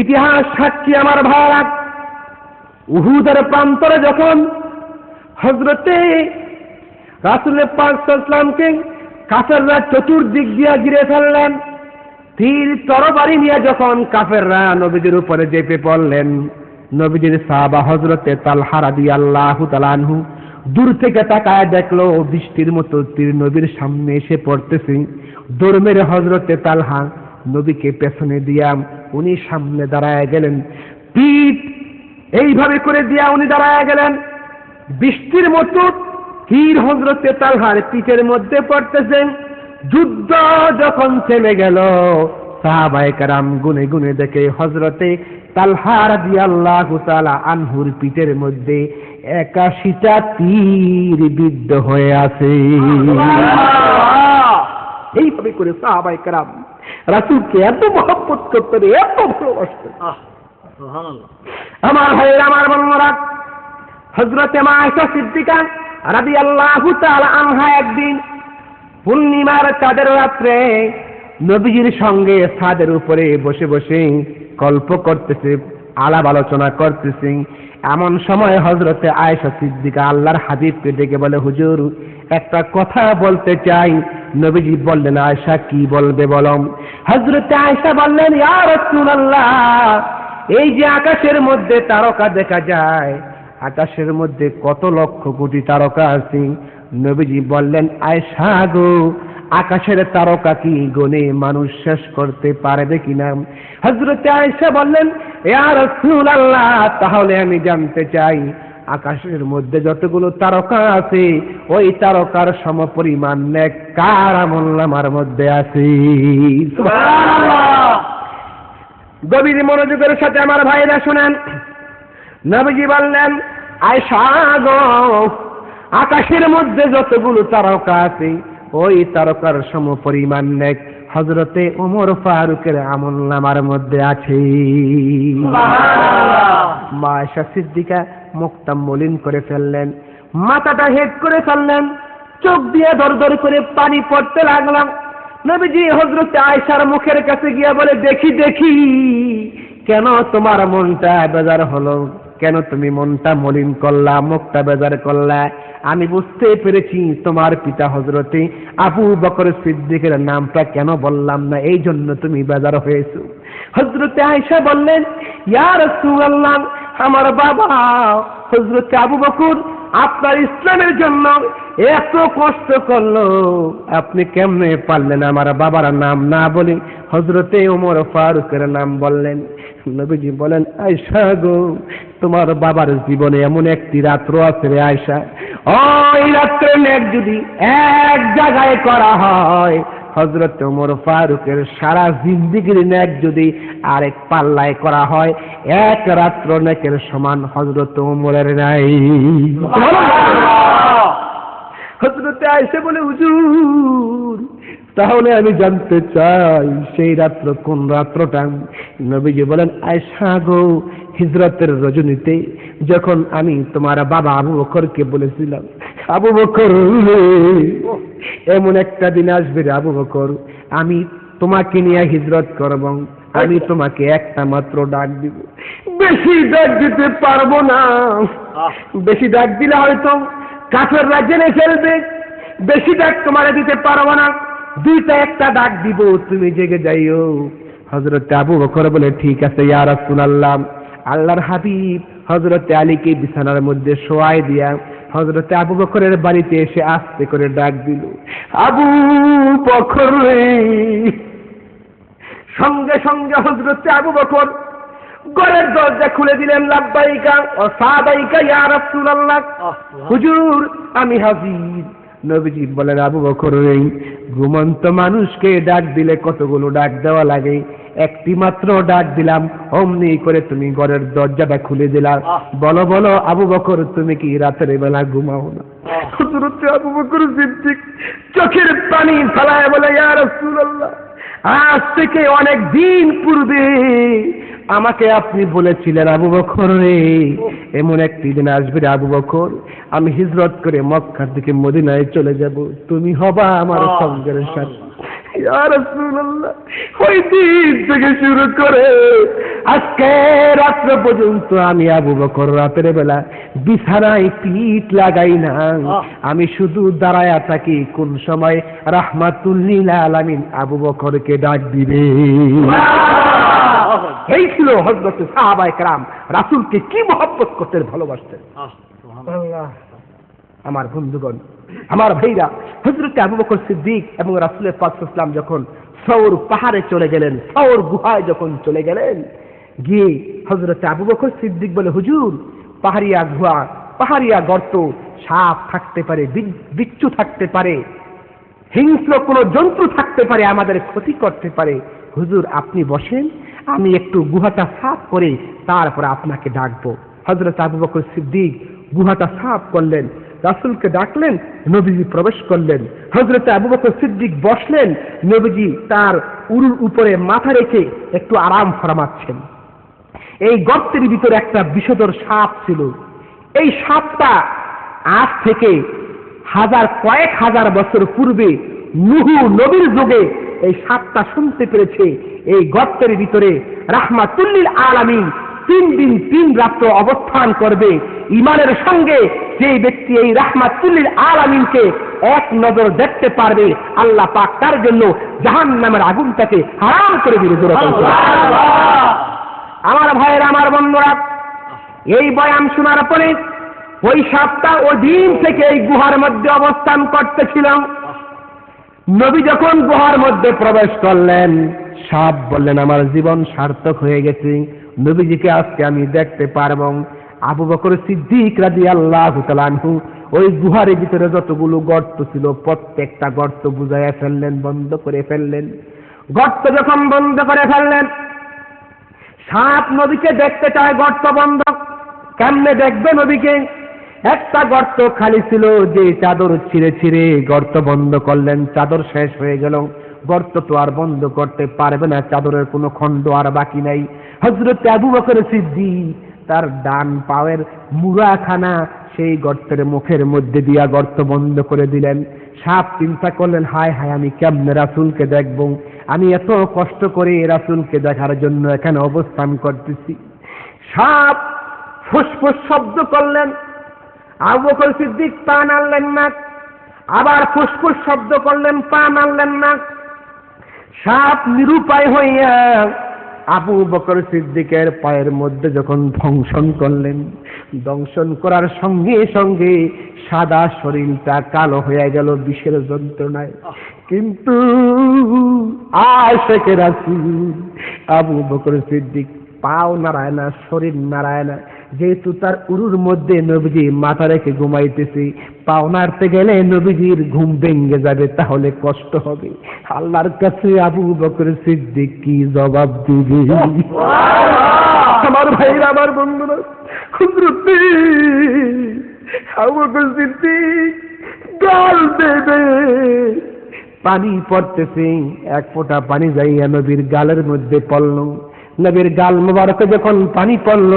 ইতিহাস সাক্ষী আমার ভাড়া উহুদের প্রান্তরে যখন হজরতে রাসুল পাকসামকে কাফেররা চতুর্দিক দিয়ে ঘিরে ফেললেন, তীর তরবারি নিয়ে যখন কাফেররা নবীদের উপরে চেপে পড়লেন নবীজির সাহাবা হজরতে তালহারা দিয়ে আল্লাহ তালানহু দূর থেকে তাকায় দেখল, বৃষ্টির মতো তীর নবীর সামনে এসে পড়তেছে। দৌড় মেরে হজরতে তালহা নবীকে পেছনে দিয়া উনি সামনে দাঁড়ায় গেলেন। পিঠ এইভাবে করে দিয়া উনি দাঁড়ায় গেলেন। বৃষ্টির মতো তীর হজরতে তালহার পিঠের মধ্যে পড়তেছেন। যুদ্ধ যখন থেমে গেল, সাহাবায়ে কারাম গুনে গুনে দেখে হজরতে তালহার দিয়ে আল্লাহ আনহুর পিঠের মধ্যে একাশিটা তীর বিদ্ধ হয়ে আছে। এইভাবে করে সাহাবায়ে কারাম রাসুলকে এত মহব্বত করতেন এত ভালোবাসতেন। আমার ভাইয়ের আমার বন্ধুরা হজরতে মা আয়সা সিদ্দিকা রাবি আল্লাহ আনহা একদিন পূর্ণিমার চাঁদের রাত্রে নবীজির সঙ্গে ছাদের উপরে বসে বসে গল্প করতেছে আলাপ আলোচনা করতেছে। এমন সময় হজরতে আয়েশা সিদ্দিকা আল্লাহর হাবিবকে ডেকে বলে হুজুর একটা কথা বলতে চাই। নবীজি বললেন, আয়েশা, কি বলবে বলম? হজরতে আয়সা বললেন রাসূলুল্লাহ, এই যে আকাশের মধ্যে তারকা দেখা যায়, আকাশের মধ্যে কত লক্ষ কোটি তারকা আছে? নবীজি বললেন আয়সা গো, আকাশের তারকা কি গনে মানুষ শেষ করতে পারবে কিনা? হজরতে আয়সা বললেন আল্লাহ তাহলে আমি জানতে চাই আকাশের মধ্যে যতগুলো তারকা আছে ওই তারকার সমপরিমাণ নেক কার আমল নামার মধ্যে আছে। গভীর মনোযোগের সাথে আমার ভাইরা শুনেন। নবীজি বললেন আয়সা গো আকাশের মধ্যে যতগুলো তারকা আছে ওই তারকার সম পরিমাণ নেক হজরতে ওমর ফারুকের আমল নামার মধ্যে আছে। মা আয়সা সিদ্দিকা মুখটা মলিন করে ফেললেন। মাথাটা হেড করে ফেললেন। চোখ দিয়ে দর দর করে পানি পড়তে লাগলাম। নবীজি হজরত আয়সার মুখের কাছে গিয়া বলে, দেখি দেখি, কেন তোমার মনটা বেজার হলো? কেন তুমি মনটা মলিন করলা, মুখটা বেজার করলা? আমি বুঝতে পেরেছি তোমার পিতা হজরতে আবু বকর সিদ্দিকের নামটা কেন বললাম না এই জন্য তুমি বেজার হয়েছো। হজরতে আয়সা বললেন ইয়ার সুয়াল্লাহ আমার বাবা হজরত আবু বকর আপনার ইসলামের জন্য এত কষ্ট করল। আপনি কেমনে পারলেন আমার বাবার নাম না বলে? হজরতে ওমর ফারুকের নাম বললেন। নবীজি বলেন আয়সা গো, তোমার বাবার জীবনে এমন একটি রাত্র আছে রে আয়সা ওই রাত্রে নেক যদি এক জায়গায় করা হয় হজরত ওমর ফারুকের সারা জিন্দিগির নেক যদি আরেক পাল্লায় করা হয় এক রাত্র নেকের সমান হজরত ওমরের নাই। হজরতে আইসে বলে হুজুর তাহলে আমি জানতে চাই সেই রাত্র কোন রাত্রটা? নবীজি বলেন আয়সা গো হিজরতের রজনীতে যখন আমি তোমার বাবা আবু বকরকে বলেছিলাম আবু বকর এমন একটা দিন আসবে রে আবু বকর। আমি তোমাকে নিয়ে হিজরত করব আমি তোমাকে একটা মাত্র ডাক দিব। বেশি ডাক দিতে পারব না। বেশি ডাক দিলে হয়তো কাফেররা জেনে ফেলবে। বেশি ডাক তোমারে দিতে পারব না। দুইটা একটা ডাক দিব তুমি জেগে যাইও। হজরত আবু বকর বলে ঠিক আছে ইয়া রাসূলুল্লাহ। আল্লাহর হাবিব হজরত আলীকে বিছানার মধ্যে শোয়াই দিয়া হজরত আবু বকরের বাড়িতে এসে আস্তে করে ডাক দিল, আবু বকর সঙ্গে সঙ্গে হজরত আবু বকর ঘরের দরজা খুলে দিলেন লাভবাহিকা ও সাদাইকা ইয়া আহ হুজুর, আমি হাজির। নবীজি বলেন আবু বকর এই ঘুমন্ত মানুষকে ডাক দিলে কতগুলো ডাক দেওয়া লাগে? একটি মাত্র ডাক দিলাম অমনি করে তুমি ঘরের দরজাটা খুলে দিলাম বলো বলো আবু বকর তুমি কি রাতের বেলা ঘুমাও না? আবু বকর সিদ্দিক চোখের পানি ফেলায় বলে ইয়া রাসূলুল্লাহ আজ থেকে অনেক দিন পূর্বে আমাকে আপনি বলেছিলেন আবু বকর রে এমন একটি দিন আসবে রে আবু বকর। আমি হিজরত করে মক্কার দিকে মদিনায় চলে যাব। তুমি হবা আমার সঙ্গের সাথে। ওই দিন থেকে শুরু করে আজকে রাত্র পর্যন্ত আমি আবু বকর রাতের বেলা বিছানায় পিঠ লাগাই না। আমি শুধু দাঁড়ায়া থাকি কোন সময় রাহমাতুল্লিল আলামিন আবু বকরকে ডাক দিবে। হয়েছিল ছিল হজরত সাহাবা একরাম রাসুলকে কি মহব্বত করতেন ভালোবাসতেন? আমার বন্ধুগণ আমার ভাইরা হজরত আবু বকর সিদ্দিক এবং রাসুলের পাকসলাম যখন সৌর পাহাড়ে চলে গেলেন সৌর গুহায় যখন চলে গেলেন গিয়ে হজরত আবু বকর সিদ্দিক বলে হুজুর পাহাড়িয়া গুহা পাহাড়িয়া গর্ত সাপ থাকতে পারে বিচ্ছু থাকতে পারে হিংস্র কোনো জন্তু থাকতে পারে আমাদের ক্ষতি করতে পারে। হুজুর আপনি বসেন আমি একটু গুহাটা সাফ করে তারপর আপনাকে ডাকবো। হজরত আবু বকর সিদ্দিক গুহাটা সাফ করলেন, রাসুলকে ডাকলেন, নবীজি প্রবেশ করলেন। হজরত আবু বকর সিদ্দিক বসলেন, নবীজি তার উরুর উপরে মাথা রেখে একটু আরাম ফরমাচ্ছেন। এই গর্তের ভিতরে একটা বিষধর সাপ ছিল। এই সাপটা আজ থেকে হাজার কয়েক হাজার বছর পূর্বে নুহু নবীর যুগে এই সাপটা শুনতে পেরেছে। এই গর্তের ভিতরে রাহমাতুল্লিল আলামিন তিন দিন তিন রাত্র অবস্থান করবে। ইমানের সঙ্গে যে ব্যক্তি এই রাহমাতুল্লিল আলামিনকে এক নজর দেখতে পারবে আল্লাহ পাক তার জন্য জাহান নামের আগুনটাকে হারাম করে দিবে আমার ভাইয়ের আমার বন্ধুরা এই বয়ান শোনার পরে ওই সাপটা ওই দিন থেকে এই গুহার মধ্যে অবস্থান করতেছিলাম। নবী যখন গুহার মধ্যে প্রবেশ করলেন সাপ বললেন, আমার জীবন সার্থক হয়ে গেছে। নবীজিকে আজকে আমি দেখতে পারব। আবু বকর সিদ্দিক রাজি আল্লাহ তালানহু ওই গুহার ভিতরে যতগুলো গর্ত ছিল, প্রত্যেকটা গর্ত বুঝাইয়া ফেললেন, বন্ধ করে ফেললেন। গর্ত যখন বন্ধ করে ফেললেন, সাপ নবীকে দেখতে চায় গর্ত বন্ধ। কেমনে দেখবে নবীকে? একটা গর্ত খালি ছিল, যে চাদর ছিঁড়ে ছিঁড়ে গর্ত বন্ধ করলেন, চাদর শেষ হয়ে গেল। গর্ত তো আর বন্ধ করতে পারবে না, চাদরের কোনো খণ্ড আর বাকি নাই। হজরত আবু বকর সিদ্দি তার ডান পাওয়ের মুড়াখানা সেই গর্তের মুখের মধ্যে দিয়া গর্ত বন্ধ করে দিলেন। সাপ চিন্তা করলেন, হায় হায়, আমি কেমনে রাসুলকে দেখব? আমি এত কষ্ট করে রাসুলকে দেখার জন্য এখানে অবস্থান করতেছি। সাপ ফুসফুস শব্দ করলেন। আবু বকর সিদ্দিক পা নাড়লেন না। আবার ফুসফুস শব্দ করলেন, পা নাড়লেন না। সাপ নিরুপায় হইয়া আবু বকর সিদ্দিকের পায়ের মধ্যে যখন ধ্বংসন করলেন দংশন করার সঙ্গে সঙ্গে সাদা শরীরটা কালো হয়ে গেল বিষের যন্ত্রণায়। কিন্তু আবু বকর সিদ্দিক পাও নাড়ায় না, শরীর নাড়ায় না যেহেতু তার উরুর মধ্যে নবীজি মাথা রেখে ঘুমাইতেছি পাও নাড়তে গেলে নবীজির ঘুম ভেঙে যাবে তাহলে কষ্ট হবে। আল্লাহর কাছে আবু বকর সিদ্দিক কি জবাব দিবে? আমার ভাইরা আমার বন্ধুরা আবু বকর সিদ্দিক গাল দেবে পানি পড়তেছে এক ফোঁটা পানি যাইয়া নবীর গালের মধ্যে পড়ল। নবীর গাল মোবারকে যখন পানি পড়ল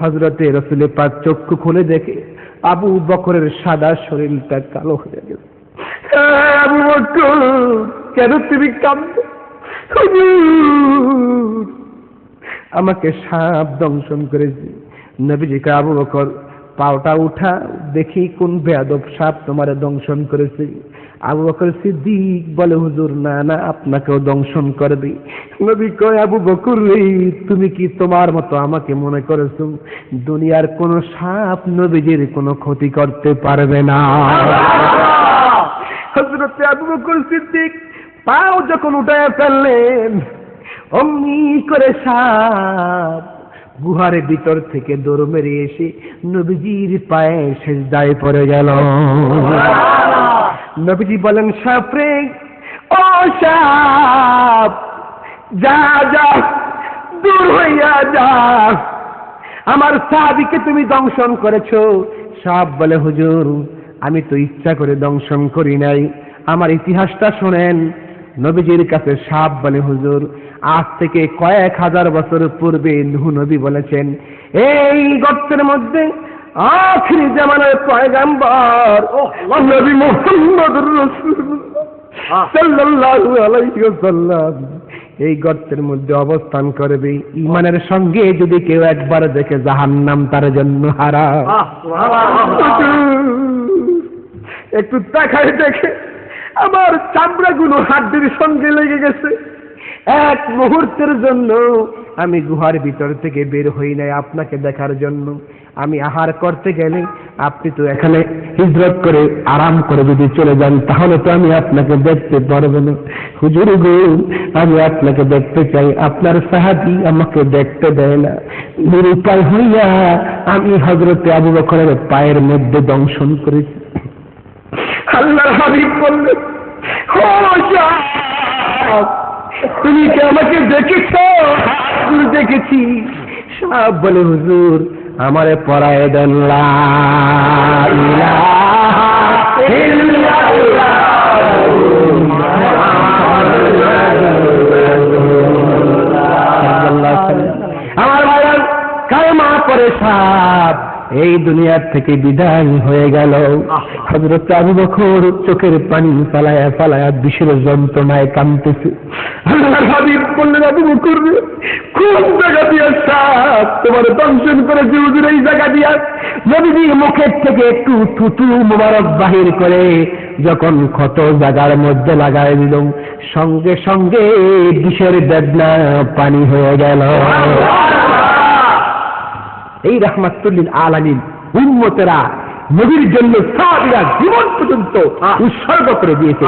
হজরতে রসুলের পাক চক্ষু খুলে দেখে আবু বকরের সাদা শরীরটা কালো হয়ে আহ, আবু বকর কেন তুমি হুজুর, আমাকে সাপ দংশন করেছে। নবীজিকে আবু বকর পাওটা উঠা দেখি কোন বেয়াদব সাপ তোমার দংশন করেছে। আবু বকর সিদ্দিক বলে হুজুর না না আপনাকেও দংশন করবে নবী কয় আবু বকর তুমি কি তোমার মতো আমাকে মনে করেছ? দুনিয়ার কোন সাপ নবীজির কোনো ক্ষতি করতে পারবে না। হজরত আবু বকর সিদ্দিক পাও যখন উঠায় ফেললেন অমনি করে সাপ গুহার ভিতর থেকে দৌড় মেরে এসে নবীজির পায়ে শেষ দায় পড়ে গেল। নবীজি বলেন, সাপ রে, ও সাপ, যা যা, দূর হইয়া যা। আমার সাহাবিকে তুমি দংশন করেছ। সাপ বলে, হুজুর, আমি তো ইচ্ছা করে দংশন করি নাই। আমার ইতিহাসটা শোনেন। নবীজির কাছে সাপ বলে, হুজুর, আজ থেকে কয়েক হাজার বছর পূর্বে নুহু নবী বলেছেন, এই গর্তের মধ্যে আখিরি জামানের পয়গাম্বর নবী মোহাম্মদ। সাল্লাল্লাহু আলাইহি ওয়াসাল্লাম। এই গর্তের মধ্যে অবস্থান করবে। ইমানের সঙ্গে যদি কেউ একবার দেখে জাহান্নাম তার জন্য হারা একটু তাকায় দেখে আমার চামড়াগুলো হাড্ডির সঙ্গে লেগে গেছে। এক মুহূর্তের জন্য আমি গুহার ভিতর থেকে বের হই নাই আপনাকে দেখার জন্য। আমি আহার করতে গেলে আপনি তো এখানে হিজরত করে আরাম করে যদি চলে যান, তাহলে তো আমি আপনাকে দেখতে পারব না। হুজুর আমি আপনাকে দেখতে চাই, আপনার সাহাবি আমাকে দেখতে দেয় না। নিরুপায় হইয়া আমি হজরতে আবু বকরের পায়ের মধ্যে দংশন করেছি। আল্লাহর হাবিব বললেন তুমি কি আমাকে দেখেছ? দেখেছি। সাহেব বলে, হুজুর আমারে পড়ায় দেন। আমার ভাইয়ার কায়মা পরে সাপ এই দুনিয়ার থেকে বিদায় হয়ে গেল। হজরত আবু বকর চোখের পানি ফালায়া ফালায়া বিষের যন্ত্রণায় জায়গা দিয়া জায়গা মুখের থেকে একটু মোবারক বাহির করে যখন ক্ষত জায়গার মধ্যে লাগাই দিল, সঙ্গে সঙ্গে বিষের বেদনা পানি হয়ে গেল। এই রহমাতুল্লিল আলামিন উম্মতেরা নবীর জন্য সাহাবীরা জীবন পর্যন্ত উৎসর্গ করে দিয়েছে।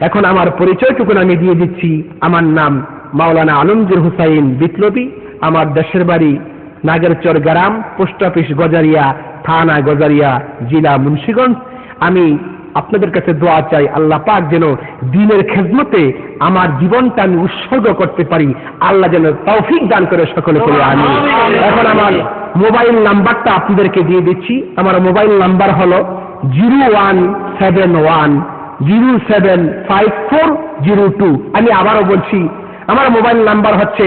এখন আমার পরিচয়টুকুন আমি দিয়ে দিচ্ছি। আমার নাম মাওলানা আলমগীর হুসাইন বিপ্লবী। আমার দেশের বাড়ি নাগেরচর গ্রাম পোস্ট অফিস গজারিয়া থানা গজারিয়া জেলা মুন্সীগঞ্জ। আমি আপনাদের কাছে দোয়া চাই আল্লাহ পাক যেন দিনের খেদমতে আমার জীবনটা আমি উৎসর্গ করতে পারি। আল্লাহ যেন তৌফিক দান করে সকলে করে আমি এখন আমার মোবাইল নাম্বারটা আপনাদেরকে দিয়ে দিচ্ছি। আমার মোবাইল নাম্বার হলো zero one seven one zero seven five four zero two. আমি আবারও বলছি আমার মোবাইল নাম্বার হচ্ছে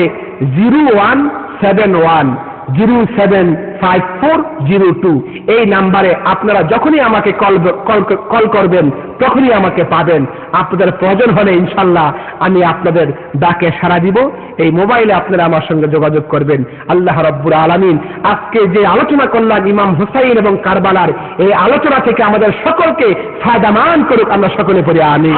zero one seven one zero seven five four zero two. এই নাম্বারে আপনারা যখনই আমাকে কল কল- করবেন, তখনই আমাকে পাবেন। আপনাদের প্রয়োজন হলে ইনশাল্লাহ আমি আপনাদের ডাকে সাড়া দিব। এই মোবাইলে আপনারা আমার সঙ্গে যোগাযোগ করবেন। আল্লাহ রব্বুর আলমিন আজকে যে আলোচনা করলাম ইমাম হুসাইন এবং কারবালার, এই আলোচনা থেকে আমাদের সকলকে ফায়দামান করুক। আমরা সকলে পড়ে আনি